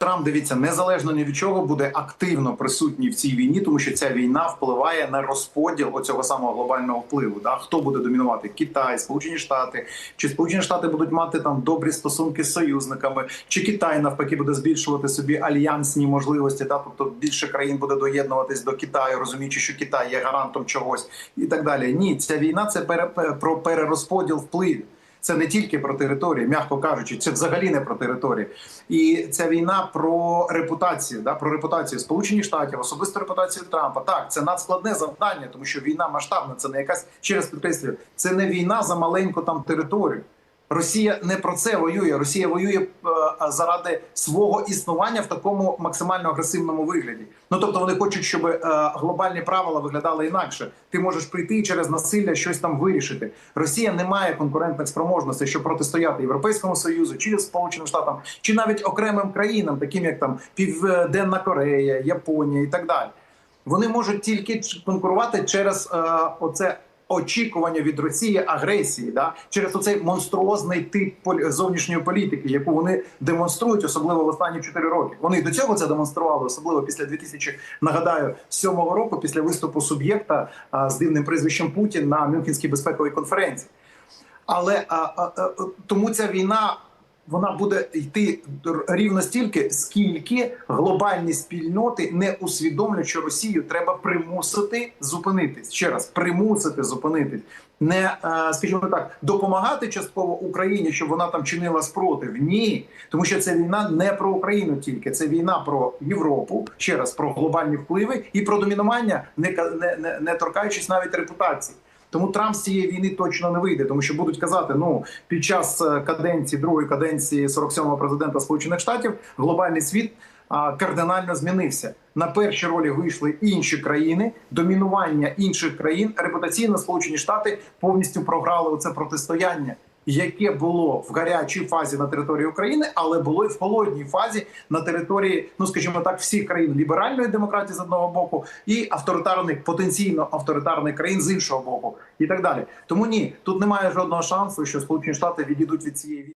Трамп дивіться незалежно ні від чого буде активно присутній в цій війні, тому що ця війна впливає на розподіл оцього самого глобального впливу. Да? Хто буде домінувати? Китай, Сполучені Штати, чи Сполучені Штати будуть мати там добрі стосунки з союзниками, чи Китай навпаки буде збільшувати собі альянсні можливості, та тобто більше країн буде доєднуватись до Китаю, розуміючи, що Китай є гарантом чогось і так далі. Ні, ця війна це пере, про перерозподіл впливів. Це не тільки про території, м'яко кажучи, це взагалі не про території. І ця війна про репутацію, да, про репутацію Сполучених Штатів, особисту репутацію Трампа. Так, це надскладне завдання, тому що війна масштабна. Це не якась через підкреслюю, це не війна за маленьку там територію. Росія не про це воює. Росія воює е, заради свого існування в такому максимально агресивному вигляді. Ну тобто вони хочуть, щоб е, глобальні правила виглядали інакше. Ти можеш прийти через насилля щось там вирішити. Росія не має конкурентних спроможностей, щоб протистояти Європейському Союзу, чи Сполученим Штатам, чи навіть окремим країнам, таким як там Південна Корея, Японія і так далі. Вони можуть тільки конкурувати через е, оце очікування від Росії агресії, да через оцей монструозний тип зовнішньої політики, яку вони демонструють, особливо в останні 4 роки. Вони до цього це демонстрували, особливо після 2000, нагадаю, 7 року, після виступу суб'єкта з дивним прізвищем Путін на Мюнхенській безпековій конференції. Але а, а, тому ця війна вона буде йти рівно стільки, скільки глобальні спільноти не усвідомлюють, що Росію треба примусити зупинитись. Ще раз примусити зупинитись, не е, скажімо так, допомагати частково Україні, щоб вона там чинила спротив. Ні, тому що це війна не про Україну, тільки це війна про Європу, ще раз про глобальні впливи і про домінування, не не, не, не торкаючись навіть репутації. Тому Трамп з цієї війни точно не вийде, тому що будуть казати: ну під час е, каденції другої каденції 47-го президента Сполучених Штатів глобальний світ кардинально змінився. На перші ролі вийшли інші країни, домінування інших країн. Репутаційно Сполучені Штати повністю програли оце протистояння, яке було в гарячій фазі на території України, але було і в холодній фазі на території, ну скажімо так, всіх країн ліберальної демократії з одного боку і авторитарних, потенційно авторитарних країн з іншого боку, і так далі. Тому ні, тут немає жодного шансу, що Сполучені Штати відійдуть від цієї.